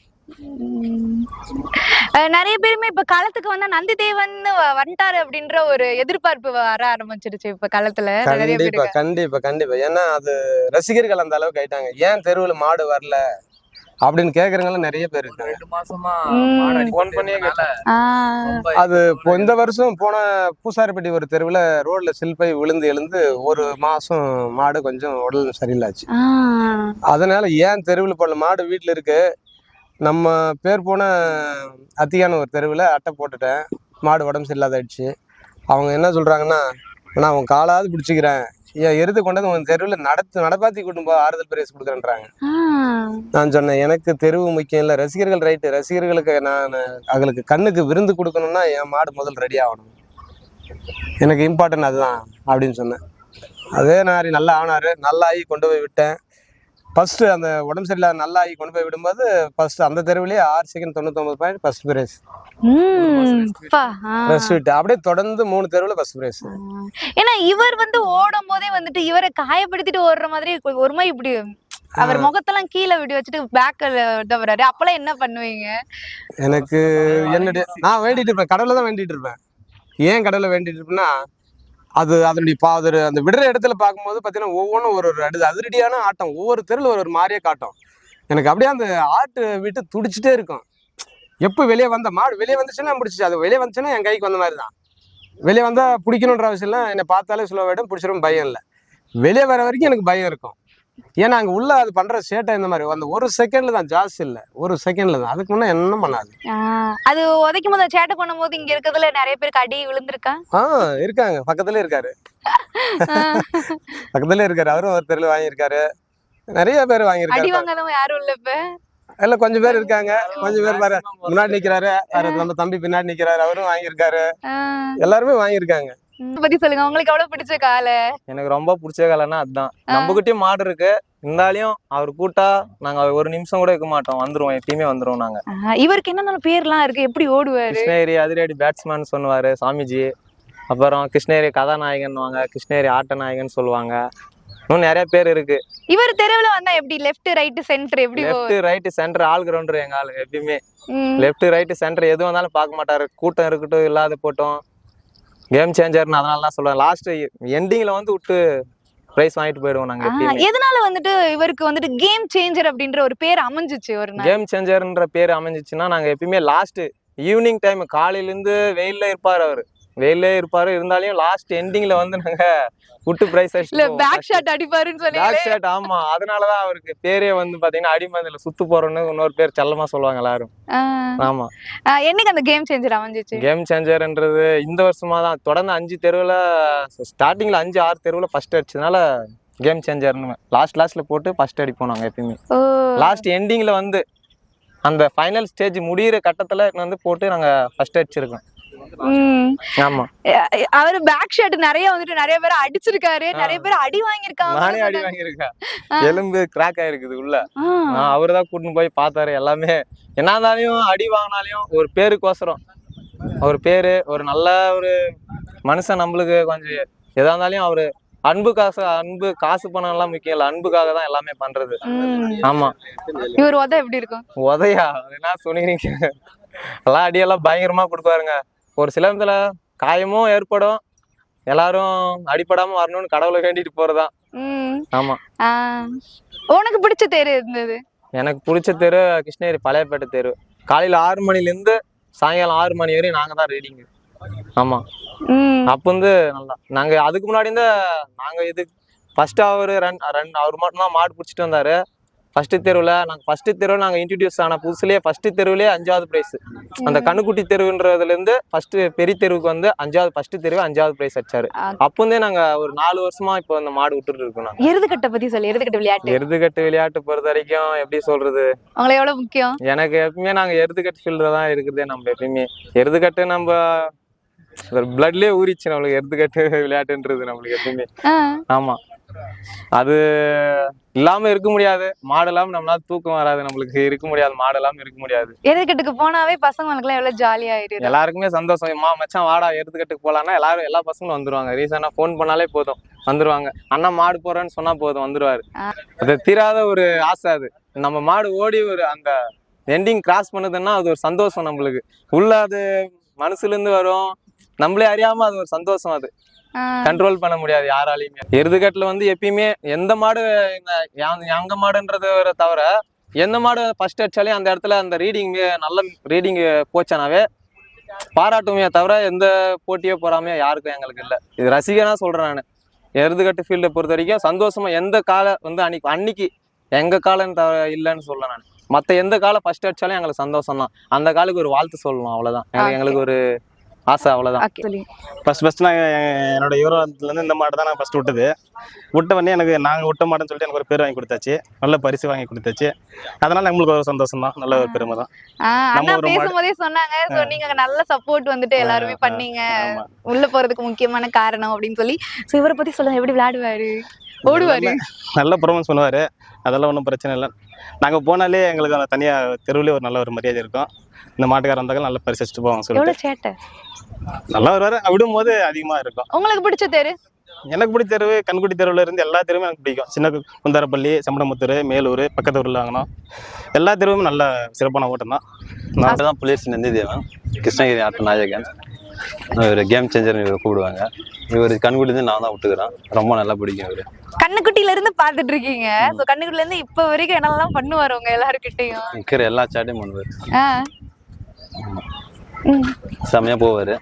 Speaker 6: நிறைய பேருமே இப்ப களத்துக்கு வந்தா நந்தி தேவன் வந்துட்டாரு அப்படின்ற ஒரு எதிர்பார்ப்பு வர ஆரம்பிச்சிருச்சு இப்ப களத்துல. நிறைய
Speaker 2: கண்டிப்பா கண்டிப்பா கண்டிப்பா. ஏன்னா அது ரசிகர்கள் அந்த அளவுக்கு ஆயிட்டாங்க. ஏன் தெருவில் மாடு வரல? அப்படின்னு கேக்குறவங்க நிறைய பேர் இருக்காங்க. அது இப்போ இந்த வருஷம் போன பூசாரிப்பட்டி ஒரு தெருவில் ரோட்ல சில்பை விழுந்து எழுந்து ஒரு மாசம் மாடு கொஞ்சம் உடல் சரியில்லாச்சு. அதனால ஏன் தெருவில் போல மாடு வீட்டில் இருக்கு? நம்ம பேர் போன அத்தியான ஒரு தெருவில் அட்டை போட்டுட்டேன். மாடு உடம்பு சரியில்லாத ஆயிடுச்சு அவங்க என்ன சொல்கிறாங்கன்னா நான் அவன் காலாவது பிடிச்சிக்கிறேன். ஏன் எருது கொண்டாந்து உன் தெருவில் நடத்து நடப்பாத்தி கூட்டும் போ ஆறுதல் பிரைஸ் கொடுக்குறேன்றாங்க. நான் சொன்னேன் எனக்கு தெருவு முக்கியம் இல்லை ரசிகர்கள் ரைட்டு ரசிகர்களுக்கு நான் அவங்களுக்கு கண்ணுக்கு விருந்து கொடுக்கணும்னா என் மாடு முதல் ரெடி ஆகணும். எனக்கு இம்பார்ட்டன்ட் அதுதான் அப்படின்னு சொன்னேன். அதே மாதிரி நல்லா ஆனாரு நல்லா ஆகி கொண்டு போய் விட்டேன். ஃபர்ஸ்ட் அந்த உடம்பு சரியில்லாத நல்லா ஆகி கொண்டு போய் விடும்போது ஃபர்ஸ்ட் அந்த தெருவிலேயே ஆறு செகண்ட் தொண்ணூத்தொம்பது பாயிண்ட் ஃபர்ஸ்ட் பிரைஸ் அப்படியே தொடர்ந்து மூணு தெருவில் ஃபர்ஸ்ட் பிரைஸ்
Speaker 6: ஏன்னா இவர் வந்து ஓடும் போதே வந்துட்டு இவரை காயப்படுத்திட்டு ஓடுற மாதிரி ஒரு- மாதிரி இப்படி அவர் முகத்தெல்லாம் கீழே விட்டு வச்சுட்டு பேக்கல் வர்றாரு அப்பெல்லாம் என்ன பண்ணுவீங்க?
Speaker 2: எனக்கு என்னுடைய நான் வேண்டிட்டு இருப்பேன். கடவுளை தான் வேண்டிட்டு இருப்பேன். ஏன் கடவுளை வேண்டிட்டு இருப்பேன்னா அது அதனுடைய பா அது அந்த விடுற இடத்துல பார்க்கும்போது பார்த்தீங்கன்னா ஒவ்வொன்றும் ஒரு ஒரு அடுது அதிரடியான ஆட்டம். ஒவ்வொரு தெருவில் ஒரு ஒரு மாதிரியே காட்டும். எனக்கு அப்படியே அந்த ஆட்டு விட்டு துடிச்சிட்டே இருக்கும். எப்போ வெளியே வந்த மாடு வெளியே வந்துச்சுன்னா பிடிச்சிச்சு. அது வெளியே வந்துச்சுன்னா என் கைக்கு வந்த மாதிரி தான் வெளியே வந்தால் பிடிக்கணுன்ற அவசியம் இல்லை என்னை பார்த்தாலே சொல்ல விட பிடிச்சிடும் பயம் இல்லை. வெளியே வர வரைக்கும் எனக்கு பயம் இருக்கும். ஏன்னா அங்கே உள்ள அது பண்ணுற சேட்டை இந்த மாதிரி. அந்த ஒரு செகண்ட்ல தான் ஜாஸ்தி இல்லை. ஒரு செகண்ட்ல தான். அதுக்கு முன்னே என்ன பண்ணாது?
Speaker 6: அது உதைக்கும் போது சேட்டை பண்ணும்போது இங்க இருக்கிறதுல நிறைய பேருக்கு அடி விழுந்திருக்கா?
Speaker 2: ஆ இருக்காங்க. பக்கத்துல இருக்காரு. பக்கத்துல இருக்காரு. அவரும் ஒரு தெருவில் வாங்கியிருக்காரு. நிறைய பேர்
Speaker 6: அடி
Speaker 2: வாங்கியிருக்காரு
Speaker 6: வாங்காதவங்க யாரும் இல்ல இப்ப.
Speaker 2: இல்ல கொஞ்சம் பேர் இருக்காங்க. கொஞ்சம் பேர் பாரு முன்னாடி நிக்கிறாரு. நம்ம தம்பி பின்னாடி நிக்கிறாரு. அவரும் வாங்கியிருக்காரு. எல்லாருமே வாங்கியிருக்காங்க.
Speaker 6: பத்தி சொல்லுங்க. உங்களுக்கு எவ்வளவு பிடிச்ச காலை?
Speaker 1: எனக்கு ரொம்ப பிடிச்ச கலைன்னா அதுதான் நம்மகிட்டயும் மாடு இருக்கு. இருந்தாலையும் அவர் கூட்டா நாங்க ஒரு நிமிஷம் கூட இருக்க மாட்டோம். வந்துருவோம். எப்பயுமே வந்துருவோம் நாங்க.
Speaker 6: இவருக்கு என்னென்ன பேர்லாம் இருக்கு? எப்படி ஓடுவாரு?
Speaker 1: கிருஷ்ணகிரி அதிரடி பேட்ஸ்மேன் சொல்லுவாரு சாமிஜி. அப்புறம் கிருஷ்ணகிரி கதாநாயகன்வாங்க கிருஷ்ணகிரி ஆட்ட நாயகன் சொல்லுவாங்க. இன்னும் நிறைய பேர் இருக்கு.
Speaker 6: இவர் தெருவுல வந்தா எப்படி? லெஃப்ட் ரைட் சென்டர் எப்படி
Speaker 1: left right centre all rounder எங்க ஆளு எப்பயுமே. லெஃப்ட் ரைட் சென்டர் எது வந்தாலும் பார்க்க மாட்டாரு. கூட்டம் இருக்கட்டும் இல்லாத போட்டோம். கேம் சேஞ்சர்னு அதனால தான் சொல்லுவேன் லாஸ்ட் எண்டிங்ல வந்து விட்டு ப்ரைஸ் வாங்கிட்டு போயிடுவோம் நாங்க
Speaker 6: எதனால வந்துட்டு இவருக்கு வந்துட்டு கேம் சேஞ்சர் அப்படின்ற ஒரு பேர் அமைஞ்சிச்சு ஒரு
Speaker 1: கேம் சேஞ்சர்ன்ற பேர் அமைஞ்சிச்சுன்னா நாங்க எப்பயுமே லாஸ்ட் ஈவினிங் டைம் காலையில இருந்து வெயில்ல இருப்பாரு அவரு. வெயில்ல இருப்பாரு. இருந்தாலும் லாஸ்ட் எண்டிங்ல வந்து நாங்க விட்டு பிரைஸ்
Speaker 6: இல்ல பேக் ஷாட் அடிப்பாருன்னு
Speaker 1: பேக் ஷாட் ஆமா. அதனாலதான் அவருக்கு பேரே வந்து பாத்தீங்கன்னா அடிமந்தில சுத்து போறோன்னு இன்னொரு பேர் செல்லமா சொல்லுவாங்க எல்லாரும். ஆமா.
Speaker 6: என்னைக்கு அந்த கேம் சேஞ்சர் அமைஞ்சிச்சு?
Speaker 1: கேம் சேஞ்சர்ன்றது இந்த வருஷமா தான் தொடர்ந்து அஞ்சு தெருவுல ஸ்டார்டிங்ல அஞ்சு ஆறு தெருவுல ஃபர்ஸ்ட் அடிச்சதுனால கேம் சேஞ்சர்னு லாஸ்ட் லாஸ்ட்ல போட்டு ஃபர்ஸ்ட் அடிப்போம் நாங்க எப்பயுமே. லாஸ்ட் எண்டிங்ல வந்து அந்த ஃபைனல் ஸ்டேஜ் முடியிற கட்டத்துல வந்து போட்டு நாங்க ஃபர்ஸ்ட் அடிச்சிருக்கோம்.
Speaker 6: அவரு பேக் ஷாட் நிறைய வந்துட்டு நிறைய பேர் அடிச்சிருக்காரு. நிறைய பேர் அடி வாங்கியிருக்காங்க
Speaker 1: நானே அடி வாங்கியிருக்கேன். எலும்பு கிராக் ஆயிருக்குது உள்ள. அவரு தான் கூட்டின்னு போய் பார்த்தாரு எல்லாமே. என்ன இருந்தாலும் அடி வாங்கினாலையும் ஒரு பேருக்கோசரம். அவர் பேரு ஒரு நல்ல ஒரு மனுஷன் நம்மளுக்கு கொஞ்சம் எதா இருந்தாலும் அவரு அன்பு காசு அன்பு காசு பணம் எல்லாம் முக்கியம் இல்லை. அன்புக்காக தான் எல்லாமே பண்றது. ஆமா.
Speaker 6: இவர் உத எப்படி இருக்கும்?
Speaker 1: உதையா என்ன சொன்னீங்க எல்லாம் அடியெல்லாம் பயங்கரமா கொடுப்பாருங்க. ஒரு சில காயமும் ஏற்படும். எல்லாரும் அடிப்படாம வரணும்னு கடவுளை வேண்டிட்டு போறதுதான்.
Speaker 6: ம்.
Speaker 1: ஆமா.
Speaker 6: உனக்கு பிடிச்ச தேர் இருந்தது?
Speaker 1: எனக்கு பிடிச்ச தெரு கிருஷ்ணகிரி பழையப்பேட்டை தெரு. காலையில ஆறு மணில இருந்து சாயங்காலம் ஆறு மணி வரையும் நாங்க தான் ரீடிங் ஆமா. அப்ப வந்து நல்லா நாங்க அதுக்கு முன்னாடி இருந்த நாங்க இது ஃபர்ஸ்ட் அவரு ரன் ரன் அவர் மட்டும் தான் மாடு பிடிச்சிட்டு வந்தாரு. ஃபர்ஸ்ட் தெருவில் நாங்கள் ஃபர்ஸ்ட் தெருவில் நாங்கள் இன்ட்ரடியூஸ் ஆன புதுசுலேயே ஃபர்ஸ்ட் தெருவிலே அஞ்சாவது ப்ரைஸ் அந்த கண்ணுக்குட்டி தெருவுன்றதுலேருந்து ஃபர்ஸ்ட் பெரிய தெருவுக்கு வந்து அஞ்சாவது ஃபர்ஸ்ட் தெருவே அஞ்சாவது ப்ரைஸ் அடிச்சாரு.
Speaker 6: ஆ.
Speaker 1: அப்போ இருந்தே நாங்கள் ஒரு நாலு வருஷமா இப்போ அந்த மாடு விட்டுட்டு இருக்கோம் நாங்கள்
Speaker 6: எருதுகட்டை பத்தி சொல்லு எருதுகட்டை விளையாட்டு.
Speaker 1: எருதுகட்டு விளையாட்டு பொறுத்த வரைக்கும் எப்படி சொல்றது?
Speaker 6: உங்களுக்கு எவ்வளவு முக்கியம்?
Speaker 1: எனக்கு எப்பவுமே நாங்க எருதுகட்டு ஃபீல்டில் தான் இருக்குதே நம்ம எப்பயுமே. எருதுகட்டு நம்ம ஒரு பிளட்லயே ஊறிச்சு நம்மளுக்கு எருதுகட்டு விளையாட்டுன்றது நம்மளுக்கு எப்பயுமே. ஆமா. அது இல்லாம இருக்க முடியாது. மாடு இல்லாம நம்மளால தூக்கம் வராது நம்மளுக்கு. இருக்க முடியாது. மாடு இல்லாம இருக்க முடியாது.
Speaker 6: எருதுகட்டுக்கு போனாவே பசங்களுக்கு எல்லாம் எவ்வளவு ஜாலியா ஆயிடுது.
Speaker 1: எல்லாருக்குமே சந்தோஷம். மா மச்சான் வாடா எருதுகட்டுக்கு போலான்னா எல்லாரும் எல்லா பசங்களும் வந்துருவாங்க. ரீசனா ஃபோன் பண்ணாலே போதும். வந்துருவாங்க. அண்ணா மாடு போறேன்னு சொன்னா போதும். வந்துருவாரு. அது தீராத ஒரு ஆசை அது. நம்ம மாடு ஓடி ஒரு அந்த எண்டிங் கிராஸ் பண்ணுதுன்னா அது ஒரு சந்தோஷம் நம்மளுக்கு. உள்ள அது மனசுல இருந்து வரும். நம்மளே அறியாம அது ஒரு சந்தோஷம் அது. கண்ட்ரோல் பண்ண முடியாது யாராலையுமே. எருதுகட்டுல வந்து எப்பயுமே எந்த மாடு எங்க மாடுன்றது தவிர எந்த மாடு ஃபர்ஸ்ட் அடிச்சாலே அந்த இடத்துல அந்த ரீடிங் நல்ல ரீடிங் போச்சானாவே பாராட்டுமே தவிர எந்த போட்டியோ போறாமையோ யாருக்கும் எங்களுக்கு இல்லை. இது ரசிகனா சொல்றேன் நான். எருதுகட்டு ஃபீல்டை பொறுத்த வரைக்கும் சந்தோஷமா எந்த காலை வந்து அன்னைக்கு அன்னைக்கு எங்க காலன்னு தவிர இல்லைன்னு சொல்ல நான். மத்த எந்த காலம் ஃபர்ஸ்ட் அடிச்சாலும் எங்களுக்கு சந்தோஷம் தான் அந்த காலுக்கு ஒரு வாழ்த்து சொல்லணும்
Speaker 6: Okay.
Speaker 1: எங்களுக்கு ஒரு ஆசை
Speaker 6: சொல்லி.
Speaker 7: ஃபர்ஸ்ட் ஃபர்ஸ்ட் நான் என்னோட யூரோலேருந்து இந்த மாடு தான் நான் ஃபர்ஸ்ட் விட்டது. விட்ட உடனே எனக்கு நாங்கள் விட்ட மாடுன்னு சொல்லிட்டு எனக்கு ஒரு பேர் வாங்கி கொடுத்தாச்சு. நல்ல பரிசு வாங்கி கொடுத்தாச்சு. அதனால நம்மளுக்கு ஒரு சந்தோஷம் தான். நல்ல ஒரு பெருமை தான்.
Speaker 6: அண்ணா பேசும்போதே சொன்னாங்க. சோ நீங்க நல்ல சப்போர்ட் வந்துட்டு எல்லாருமே பண்ணீங்க. உள்ள போறதுக்கு முக்கியமான காரணம் அப்படின்னு சொல்லி. சோ இவரை பத்தி சொல்லுங்க. எப்படி விளையாடுவாரு? ஓடுவாரு?
Speaker 7: நல்ல பர்ஃபார்மன்ஸ் பண்ணுவார். அதெல்லாம் ஒன்றும் பிரச்சனை இல்லை. நாங்கள் போனாலே எங்களுக்கு அந்த தனியாக தெருவுலேயே ஒரு நல்ல ஒரு மரியாதை இருக்கும். இந்த மாட்டுக்காரர் வந்தாலும் நல்ல பரிசு வச்சுட்டு போவாங்க சொல்லிட்டு.
Speaker 6: எவ்வளவு சேட்டை?
Speaker 7: நல்லா வருவார். விடும்போது அதிகமாக இருக்கும்.
Speaker 6: உங்களுக்கு பிடிச்ச தெரு?
Speaker 7: எனக்கு பிடிச்ச தெருவு கண்குடி தெருவில் இருந்து எல்லா தெருவும் எனக்கு பிடிக்கும். சின்ன குந்தாரப்பள்ளி செம்படமுத்தூர் மேலூர் பக்கத்து ஊரில் வாங்கினோம். எல்லா தெருவும் நல்ல சிறப்பான ஓட்டம் தான். நான்
Speaker 8: தான் புலியரசி நந்திதேவன் கிருஷ்ணகிரி ஆட்ட நாயகன் இவர் கேம் சேஞ்சர்னு இவர் கூப்பிடுவாங்க. இவர் கண்குடிலேருந்து நான் தான் விட்டுக்கிறேன் ரொம்ப நல்லா பிடிக்கும் இவர்.
Speaker 6: கண்ணுக்குட்டில இருந்து பாத்துட்டு இருக்கீங்க. சோ கண்ணுக்குட்டில இருந்து இப்ப வரைக்கும் என்னெல்லாம் பண்ணுவாரு உங்க எல்லாருக்கிட்டையும்
Speaker 8: இருக்கிற எல்லா சேட்டையும் பண்ணுவார். செம்மையாக போவார்.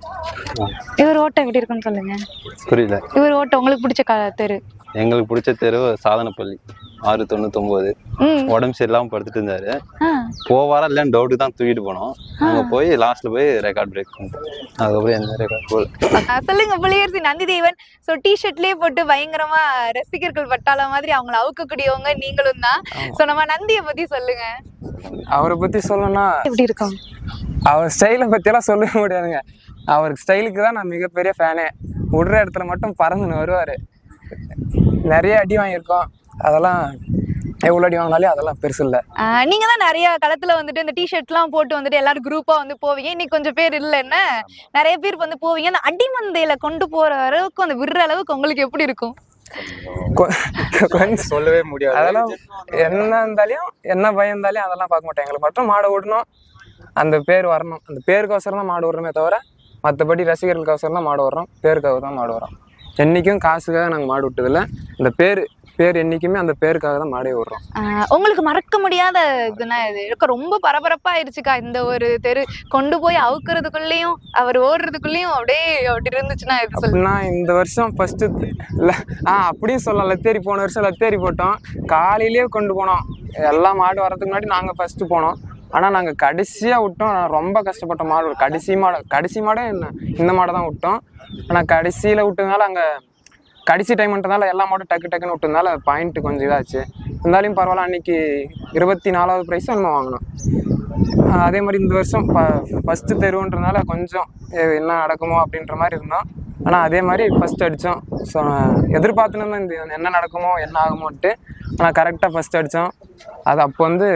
Speaker 6: இவர் ஓட்டம் எப்படி இருக்குன்னு சொல்லுங்க.
Speaker 8: புரியல.
Speaker 6: இவர் ஓட்டம் உங்களுக்கு பிடிச்ச தெரு.
Speaker 8: எங்களுக்கு பிடிச்ச தெரு சாதனப்பள்ளி ஆறு தொண்ணூத்தொம்பது.
Speaker 6: ம்.
Speaker 8: உடம்பு சரியில்லாமல் படுத்துட்டு இருந்தாரு. போவாரா இல்லைன்னு டவுட்டு தான் தூக்கிட்டு போனோம். அங்கே போய் லாஸ்ட்ல போய் ரெக்கார்ட் பிரேக் பண்ணிட்டோம். அதுக்கப்புறம் எந்த ரெக்கார்ட் போகல.
Speaker 6: ஆ, சொல்லுங்க புலியரசி நந்திதேவன். சோ டி ஷர்ட்லயே போட்டு பயங்கரமா ரசிகர்கள் பட்டாள மாதிரி அவங்கள அவுக்கக்கூடியவங்க நீங்களும் தான். சோ நம்ம நந்திய பத்தி சொல்லுங்க.
Speaker 5: அவரை பத்தி சொல்லணும்னா
Speaker 6: எப்படி இருக்கும்
Speaker 5: அவர் ஸ்டைலை பற்றியெல்லாம் சொல்லவே முடியாதுங்க. அவர் ஸ்டைலுக்கு தான் நான் மிகப்பெரிய ஃபேனே விடுற இடத்துல மட்டும் பறந்துன்னு வருவார். நிறைய அடி வாங்கியிருக்கோம். அதெல்லாம் எவ்வளோ அடி வாங்கினாலே அதெல்லாம் பெருசு இல்லை.
Speaker 6: நீங்க தான் நிறைய களத்துல வந்துட்டு இந்த டி ஷர்ட்லாம் போட்டு வந்துட்டு எல்லாரும் குரூப்பா வந்து போவீங்க. இன்னைக்கு கொஞ்சம் பேர் இல்ல என்ன? நிறைய பேர் வந்து போவீங்க. அந்த அடிமந்தையில கொண்டு போற அளவுக்கு அந்த விடுற அளவுக்கு உங்களுக்கு எப்படி இருக்கும்?
Speaker 2: சொல்லவே முடியாது.
Speaker 5: அதெல்லாம் என்ன இருந்தாலையும் என்ன பயம் இருந்தாலையும் அதெல்லாம் பார்க்க மாட்டேன் எங்களுக்கு மட்டும் மாடை ஓடணும். அந்த பேர் வரணும். அந்த பேருக்கோசரம் தான் மாடு விடுறோமே தவிர மற்றபடி ரசிகர்களுக்கோசரம் தான் மாடு வர்றோம் பேருக்காக தான் மாடு வரோம் என்றைக்கும் காசுக்காக நாங்கள் மாடு விட்டதில்ல. இந்த பேர் பேர் என்றைக்குமே அந்த பேருக்காக தான் மாடே விடுறோம்
Speaker 6: உங்களுக்கு மறக்க முடியாத இதுனா இது எனக்கு ரொம்ப பரபரப்பா ஆயிடுச்சுக்கா இந்த ஒரு தெரு. கொண்டு போய் அவுக்குறதுக்குள்ளேயும் அவர் ஓடுறதுக்குள்ளேயும் அப்படியே அப்படி இருந்துச்சுன்னா இது சொல்லு?
Speaker 5: அப்படின்னா இந்த வருஷம் இல்லை ஆ அப்படியும் சொல்லலாம். லத்தேரி போன வருஷம் லத்தேரி போட்டோம். காலையிலேயே கொண்டு போனோம். எல்லா மாடு வரதுக்கு முன்னாடி நாங்கள் ஃபஸ்ட்டு போனோம். ஆனால் நாங்கள் கடைசியாக விட்டோம். நான் ரொம்ப கஷ்டப்பட்ட மாடு. கடைசி மாடு. கடைசி மாடே என்ன? இந்த மாடை தான் விட்டோம். ஆனால் கடைசியில் விட்டதுனால அங்கே கடைசி டைம்ன்றதுனால எல்லா மாடும் டக்கு டக்குன்னு விட்டதுனால பாயிண்ட் கொஞ்சம் இதாச்சு. இருந்தாலும் பரவாயில்ல அன்னைக்கு இருபத்தி நாலாவது ப்ரைஸும் நம்ம வாங்கினோம். அதே மாதிரி இந்த வருஷம் ப ஃபஸ்ட்டு தெருவுன்றதுனால கொஞ்சம் என்ன நடக்குமோ அப்படின்ற மாதிரி இருந்தோம். ஆனால் அதே மாதிரி ஃபஸ்ட் அடித்தோம் ஸோ எதிர்பார்த்துன்னு இந்த என்ன நடக்குமோ என்ன ஆகுமோன்ட்டு. ஆனால் கரெக்டாக ஃபஸ்ட் அடித்தோம் அது அப்போ வந்து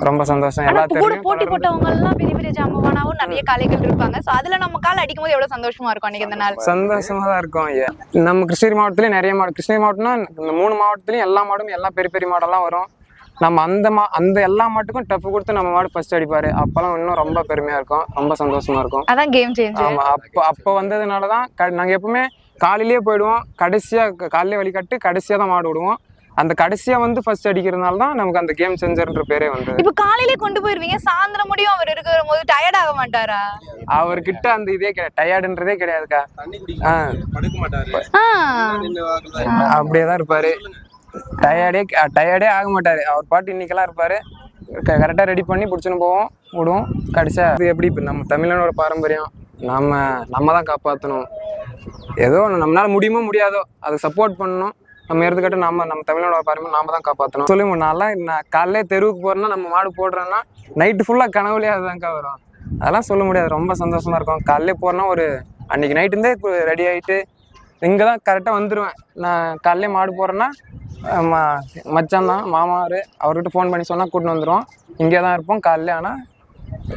Speaker 5: ரொம்ப சந்தோஷம். எல்லா தெருவையும்
Speaker 6: போட்டி போட்டவங்க எல்லாம் பெரிய பெரிய ஜாம்பவானாவும் நிறைய காளைகள் இருப்பாங்க. சோ அதுல நம்ம கால் அடிக்கும் போது எவ்வளவு சந்தோஷமா இருக்கும் அன்னைக்கு அந்த நாள்?
Speaker 5: சந்தோஷமா தான் இருக்கும் ஐயா. நம்ம கிருஷ்ணகிரி மாவட்டத்துலேயும் நிறைய மாடு கிருஷ்ணகிரி மாவட்டம்னா இந்த மூணு மாவட்டத்துலையும் எல்லா மாடும் எல்லாம் பெரிய பெரிய மாடெல்லாம் வரும். நம்ம அந்த மா அந்த எல்லா மாட்டுக்கும் டஃப் கொடுத்து நம்ம மாடு ஃபர்ஸ்ட் அடிப்பாரு. அப்பெல்லாம் இன்னும் ரொம்ப பெருமையா இருக்கும். ரொம்ப சந்தோஷமா இருக்கும்.
Speaker 6: அதான் கேம் சேஞ்ச்
Speaker 5: ஆமா அப்போ அப்போ வந்ததுனால தான் க- நாங்க எப்பவுமே காலையிலேயே போயிடுவோம். கடைசியா காலையிலே வழிகாட்டு கடைசியா தான் மாடு விடுவோம் அந்த கடைசியா வந்து ஃபர்ஸ்ட் அடிக்கிறதுனால தான் நமக்கு அந்த கேம் செஞ்சர்ன்ற பேரே வந்தது.
Speaker 6: இப்ப காலையிலே கொண்டு போயிருவீங்க சாயந்தரம் முடியும் அவர் இருக்கிற போது டயர்ட் ஆக மாட்டாரா?
Speaker 5: அவர்கிட்ட அந்த இதே கிடையாது டயர்டுன்றதே கிடையாதுக்கா. அப்படியே தான் இருப்பாரு. டயர்டே டயர்டே ஆக மாட்டாரு. அவர் பாட்டு இன்னைக்கெல்லாம் இருப்பாரு. கரெக்டாக ரெடி பண்ணி பிடிச்சின்னு போவோம் விடுவோம் கடைசியா அது எப்படி இப்போ நம்ம தமிழனோட பாரம்பரியம் நம்ம நம்ம தான் காப்பாற்றணும் ஏதோ ஒண்ணு நம்மளால முடியுமோ முடியாதோ அதை சப்போர்ட் பண்ணணும். நம்ம எடுத்துக்கிட்டு நம்ம நம்ம தமிழனோட பாரம்பரியம் நாம தான் காப்பாற்றணும் சொல்லுங்க நான்லாம் நான் காலையிலே தெருவுக்கு போறேன்னா நம்ம மாடு போடுறேன்னா நைட்டு ஃபுல்லாக கனவுலேயே அதுதான்க்கா வரும். அதெல்லாம் சொல்ல முடியாது. ரொம்ப சந்தோஷமா இருக்கும். காலையிலே போறேன்னா ஒரு அன்னைக்கு நைட்டு இருந்தே ரெடி ஆகிட்டு இங்கே தான் கரெக்டாக வந்துடுவேன் நான் காலையிலே மாடு போடுறேன்னா ம மச்சான் தான் மாமாரு அவர்கிட்ட ஃபோன் பண்ணி சொன்னால் கூட்டின்னு வந்துடுவோம் இங்கே தான் இருப்போம் காலையில ஆனால்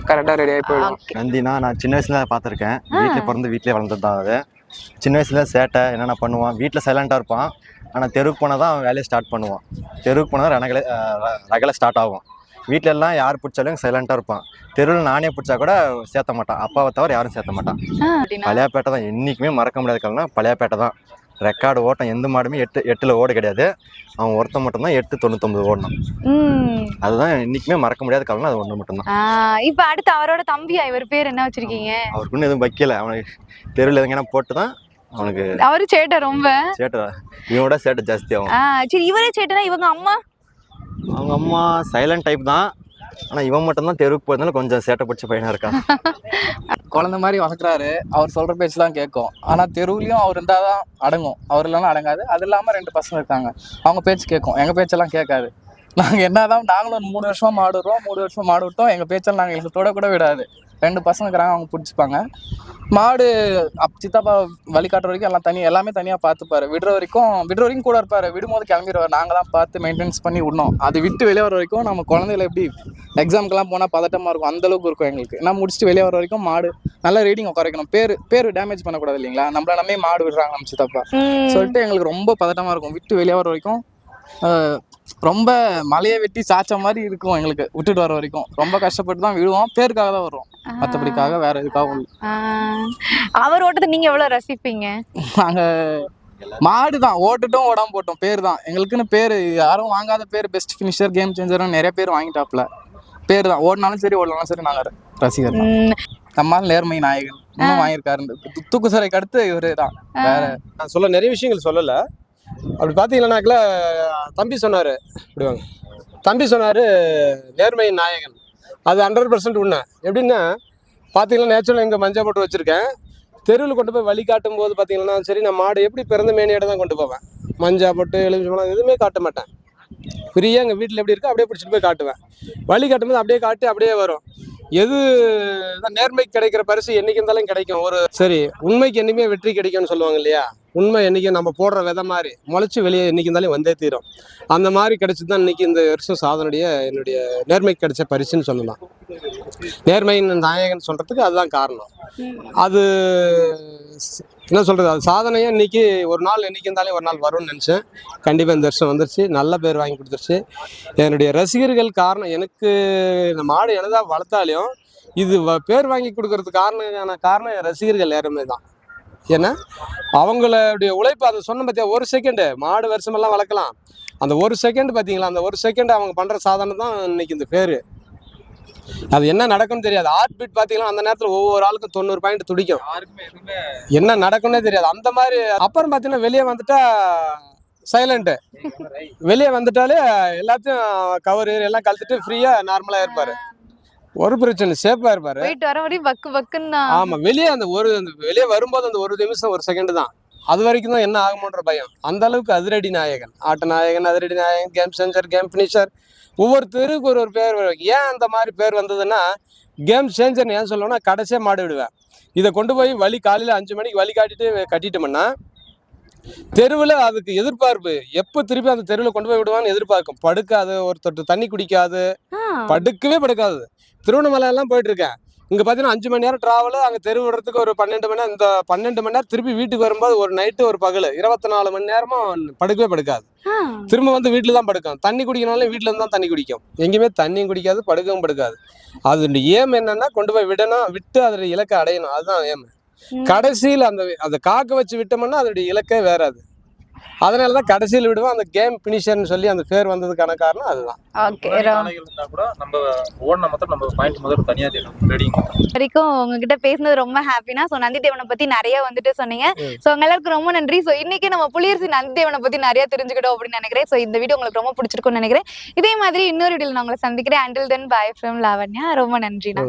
Speaker 5: கரெக்டாக ரெடி ஆகி போயிடுவோம்.
Speaker 6: okay.
Speaker 4: நந்தினா நான் சின்ன வயசுல பார்த்துருக்கேன். வீட்டில் பிறந்து வீட்டிலே வளர்ந்தது தான் அது. சின்ன வயசுல சேட்டை என்னென்ன பண்ணுவான் வீட்டில் சைலண்டாக இருப்பான். ஆனால் தெருவுக்கு போனால் தான் அவன் வேலையை ஸ்டார்ட் பண்ணுவான். தெருவுக்கு போனால் தான் ரகலை ரகலை ஸ்டார்ட் ஆகும். வீட்ல எல்லாம் யார் பிடிச்சாலும் சைலண்டாக இருப்பான். தெருவில் நானே பிடிச்சா கூட சேர்த்த மாட்டான். அப்பாவை தவிர யாரும் சேர்த்த மாட்டான். பழையாப்பேட்டை தான் என்றைக்குமே மறக்க முடியாத காலம்னா பழையாப்பேட்டை தான். ரெக்கார்டு ஓட்டம் எந்த மாடுமே எட்டு எட்டில் ஓட கிடையாது. அவன் ஒருத்தன் மட்டும்தான் எட்டு தொண்ணூத்தொம்பது ஓடணும். அதுதான் என்றைக்குமே மறக்க முடியாத காலம்னா அது ஒன்று மட்டும்தான்.
Speaker 6: இப்ப அடுத்து அவரோட தம்பியா இவர் பேர் என்ன வச்சிருக்கீங்க?
Speaker 4: அவருக்கு இன்னும் எதுவும் வைக்கல. அவனுக்கு தெருவில் எதுங்கன்னா போட்டு தான் அவனுக்கு
Speaker 6: அவரு சேட்டை ரொம்ப.
Speaker 4: சேட்டை இவனோட சேட்டை ஜாஸ்தி ஆகும்.
Speaker 6: ஆ சரி இவரே சேட்டைனா இவங்க அம்மா?
Speaker 4: அவங்க அம்மா சைலண்ட் டைப் தான். ஆனால் இவன் மட்டும்தான் தெருவுக்கு போகிறதுனால கொஞ்சம் சேட்டை பிடிச்ச பையனாக இருக்கான்.
Speaker 3: குழந்தை மாதிரி வளர்க்குறாரு. அவர் சொல்ற பேச்சு தான் கேட்கும். ஆனா தெருவுலயும் அவர் இருந்தால் தான் அடங்கும். அவர் இல்லைன்னா அடங்காது. அது இல்லாம ரெண்டு பசங்க இருக்காங்க. அவங்க பேச்சு கேட்கும். எங்க பேச்செல்லாம் கேட்காது. நாங்க என்னதான் நாங்களும் ஒரு மூணு வருஷமா மாடுறோம் மூணு வருஷமா மாடு விட்டோம். எங்க பேச்செல்லாம் நாங்க எங்களுக்கு தொட கூட விடாது. ரெண்டு பசங்க இருக்கிறாங்க அவங்க பிடிச்சிப்பாங்க. மாடு அப் சித்தப்பா வழி காட்டுற வரைக்கும் எல்லாம் தனி எல்லாமே தனியாக பார்த்துப்பாரு விடுற வரைக்கும் விடுற வரைக்கும் கூட இருப்பாரு. விடும்போது கிளம்பிடுவார் நாங்கள் தான் பார்த்து மெயின்டைன்ஸ் பண்ணி விடணும். அது விட்டு வெளியே வர வரைக்கும் நம்ம குழந்தைகளை எப்படி எக்ஸாம்க்கெல்லாம் போனால் பதட்டமாக இருக்கும். அந்த அளவுக்கு இருக்கும் எங்களுக்கு. நான் முடிச்சுட்டு வெளியே வர வரைக்கும் மாடு நல்ல ரீடிங் உட்கார வைக்கணும். பேர் பேர் டேமேஜ் பண்ணக்கூடாது இல்லைங்களா? நம்மள நம்பி மாடு விடுறாங்க நம்ம சித்தப்பா. சொல்லிட்டு எங்களுக்கு ரொம்ப பதட்டமாக இருக்கும். விட்டு வெளியே வர வரைக்கும் ரொம்ப மலையை வெட்டி சாய்ச்ச மாதிரி இருக்கும் எங்களுக்கு விட்டுட்டு வர வரைக்கும். ரொம்ப கஷ்டப்பட்டு தான் விடுவோம் பேருக்காக தான் வருவோம். மற்றபடிக்காக வேற எதுக்காகவும்
Speaker 6: அவர் ஓட்டத்தை நீங்க எவ்வளவு ரசிப்பீங்க?
Speaker 3: நாங்கள் மாடு தான். ஓட்டுட்டும் ஓடாம போட்டோம். பேர் தான். எங்களுக்குன்னு பேர் யாரும் வாங்காத பேர் பெஸ்ட் ஃபினிஷர் கேம் சேஞ்சர்னு நிறைய பேர் வாங்கிட்டாப்ல பேர் தான். ஓடினாலும் சரி ஓடலாம் சரி நாங்கள் ரசிகர் நம்மால் நேர்மை நாயகன். இன்னும் வாங்கியிருக்காரு தூக்கு சிறைக்கு அடுத்து இவரு தான். வேற
Speaker 2: நான் சொல்ல நிறைய விஷயங்கள் சொல்லலை. அப்படி பார்த்தீங்கன்னாக்கில் தம்பி சொன்னார் இப்படி வாங்க தம்பி சொன்னார் நேர்மை நாயகன். அது ஹண்ட்ரட் பர்சன்ட் உண்மை. எப்படின்னா பார்த்தீங்கன்னா நேச்சுரல் இங்கே மஞ்சள் போட்டு வச்சுருக்கேன். தெருவில் கொண்டு போய் வழி காட்டும் போது பார்த்தீங்கன்னா சரி நான் மாடு எப்படி பிறந்த மேனியோட தான் கொண்டு போவேன். மஞ்சா போட்டு எலுமிச்சம்பழம் எதுவுமே காட்ட மாட்டேன். ஃப்ரீயாக எங்கள் வீட்டில் எப்படி இருக்கோ அப்படியே பிடிச்சிட்டு போய் காட்டுவேன். வழி காட்டும்போது அப்படியே காட்டி அப்படியே வரும். எது நேர்மைக்கு கிடைக்கிற பரிசு என்னைக்கு இருந்தாலும் கிடைக்கும். ஒரு சரி உண்மைக்கு என்னைக்குமே வெற்றி கிடைக்கும்னு சொல்லுவாங்க இல்லையா? உண்மை என்னைக்கு நம்ம போடுற விதை மாதிரி முளைச்சி வெளியே என்னைக்கு இருந்தாலும் வந்தே தீரும். அந்த மாதிரி கிடச்சி தான் இன்னைக்கு இந்த வருஷம் சாதனுடைய என்னுடைய நேர்மைக்கு கிடைச்ச பரிசுன்னு சொல்லலாம். நேர்மையின் நாயகன் சொல்கிறதுக்கு அதுதான் காரணம். அது என்ன சொல்கிறது அது சாதனையே இன்னைக்கு ஒரு நாள் இன்றைக்கி இருந்தாலே ஒரு நாள் வரும்னு நினச்சேன். கண்டிப்பாக இந்த வருஷம் வந்துருச்சு. நல்ல பேர் வாங்கி கொடுத்துருச்சு. என்னுடைய ரசிகர்கள் காரணம் எனக்கு இந்த மாடு எனதாக வளர்த்தாலையும் இது வ- பேர் வாங்கி கொடுக்கறதுக்கு காரணம் காரணம் ரசிகர்கள் யாருமே தான். ஏன்னா அவங்களுடைய உழைப்பு அதை சொன்ன பார்த்தியா ஒரு செகண்டு மாடு வருஷமெல்லாம் வளர்க்கலாம். அந்த ஒரு செகண்ட் பார்த்தீங்களா அந்த ஒரு செகண்ட் அவங்க பண்ணுற சாதனை தான் இன்னைக்கு இந்த பேர். அது என்ன நடக்கும்னு தெரியாது. ஹார்ட் பீட் பார்த்தீங்கன்னா அந்த நேரத்தில் ஒவ்வொரு ஆளுக்கும் தொண்ணூறு பாயிண்ட் துடிக்கும். என்ன நடக்கும்னே தெரியாது. அந்த மாதிரி அப்புறம் பார்த்தீங்கன்னா வெளியே வந்துட்டா சைலண்ட்டு வெளியே வந்துட்டாலே எல்லாத்தையும் கவர் எல்லாம் கழுத்துட்டு ஃப்ரீயாக நார்மலாக இருப்பார். ஒரு பிரச்சனை சேஃபாக இருப்பார்.
Speaker 6: போயிட்டு வர வரையும் பக்கு பக்குன்னு தான்
Speaker 2: ஆமா வெளியே அந்த ஒரு வெளியே வரும்போது அந்த ஒரு நிமிஷம் ஒரு செகண்ட் தான். அது வரைக்கும் தான் என்ன ஆகுமோன்ற பயம். அந்த அளவுக்கு அதிரடி நாயகன். ஆட்ட நாயகன் அதிரடி நாயகன் கேம் செஞ்சர் கேம் ஃபினிஷர் ஒவ்வொரு தெருவுக்கு ஒரு ஒரு பேர். ஏன் அந்த மாதிரி பேர் வந்ததுன்னா கேம் சேஞ்சர்னு ஏன் சொல்லணும்னா கடைசியாக மாடு விடுவேன். இதை கொண்டு போய் வழி காலையில் அஞ்சு மணிக்கு வழி காட்டிட்டு கட்டிட்டோம்னா தெருவில் அதுக்கு எதிர்பார்ப்பு. எப்போ திருப்பி அந்த தெருவில் கொண்டு போய் விடுவான்னு எதிர்பார்க்கும். படுக்காது ஒரு தொட்டு தண்ணி குடிக்காது. படுக்கவே படுக்காது. திருவண்ணாமலை எல்லாம் போயிட்டு இருக்கேன் இங்க பாத்தீங்கன்னா அஞ்சு மணி நேரம் டிராவல் அங்க தெரு விடுறதுக்கு ஒரு பன்னெண்டு மணி நேரம் இந்த பன்னெண்டு மணி நேரம் திருப்பி வீட்டுக்கு வரும்போது ஒரு நைட்டு ஒரு பகல். இருபத்தி நாலு மணி நேரமும் படுக்கவே படுக்காது. திரும்ப வந்து வீட்டில் தான் படுக்கும். தண்ணி குடிக்கணும்னாலும் வீட்டில் இருந்து தான் தண்ணி குடிக்கும். எங்கேயுமே தண்ணியும் குடிக்காது படுக்கவும் படுக்காது. அது ஏம் என்னன்னா கொண்டு போய் விடணும் விட்டு அதோட இலக்கை அடையணும். அதுதான் ஏம். கடைசியில் அந்த அந்த காக்க வச்சு விட்டோம்னா அதோடைய இலக்கே வேற அது அதனால தான் கடைசியில் விடுவோம் அந்த கேம் பினிஷர்னு சொல்லி அந்த பேர் வந்ததுக்கான காரணம் அதுதான்.
Speaker 6: ஓகே
Speaker 9: காளைகள் இருந்தா கூட நம்ம ஓடின மொத்தம் நம்ம பாயிண்ட் முதல்ல தனியா தெரியும் ரெடிங்
Speaker 6: வரைக்கும் உங்ககிட்ட பேசினது ரொம்ப ஹாப்பினா சோ நந்தி தேவனை பத்தி நிறைய வந்துட்டு சொன்னீங்க. சோ உங்க எல்லாருக்கும் ரொம்ப நன்றி. சோ இன்னைக்கு நம்ம புளியரசி நந்தி தேவனை பத்தி நிறைய தெரிஞ்சுக்கிட்டோம் அப்படின்னு நினைக்கிறேன். சோ இந்த வீடியோ உங்களுக்கு ரொம்ப பிடிச்சிருக்கும்னு நினைக்கிறேன். இதே மாதிரி இன்னொரு வீடியோல நான் உங்களை சந்திக்கிறேன். Until then bye from Lavanya. ரொம்ப நன்றிண்ணா.